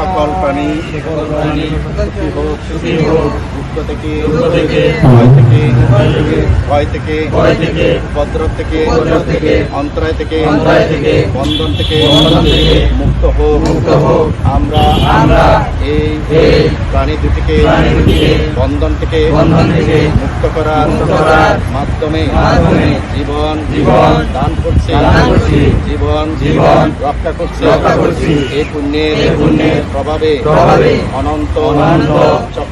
সকল প্রাণী সকল প্রাণী হোক দুঃখ থেকে থেকে ভয় থেকে ভয় থেকে ভয় থেকে উপদ্রব থেকে থেকে অন্তরায় থেকে অন্তরায় থেকে বন্ধন থেকে বন্ধন থেকে মুক্ত হোক। মুক্ত হোক। আমরা আমরা এই প্রাণী দুটিকে বন্ধন থেকে বন্ধন থেকে মুক্ত করার করার মাধ্যমে জীবন জীবন দান করছি। দান করছি। জীবন জীবন রক্ষা করছি। রক্ষা করছি। এই পুণ্যের পুণ্যের প্রভাবে প্রভাবে অনন্ত অনন্ত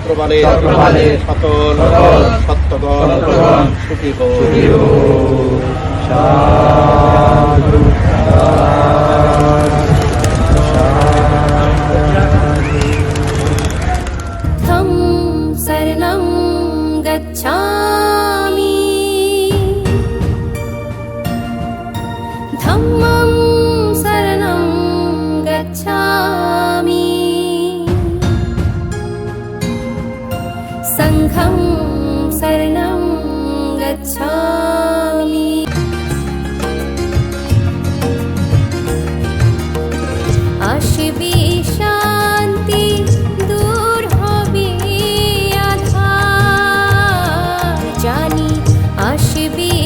চক্রবালে চক্রবালে সকল সকল সত্যগণ সত্যগণ সুখী হোক সুখী হোক। সাধু तं शरणं गच्छामि धम्मं शरणं गच्छामि सङ्घं शरणं गच्छामि आशिबि शान्ति दूर হবে जानी জানি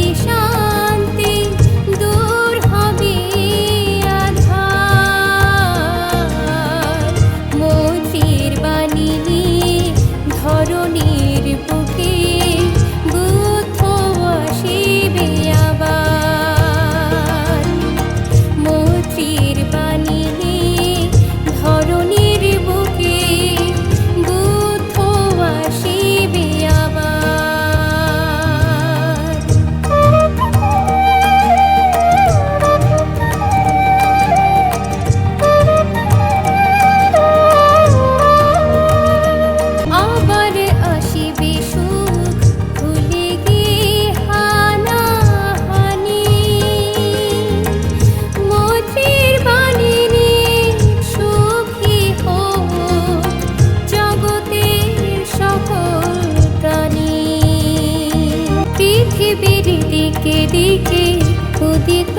দিকে দিকে উদিত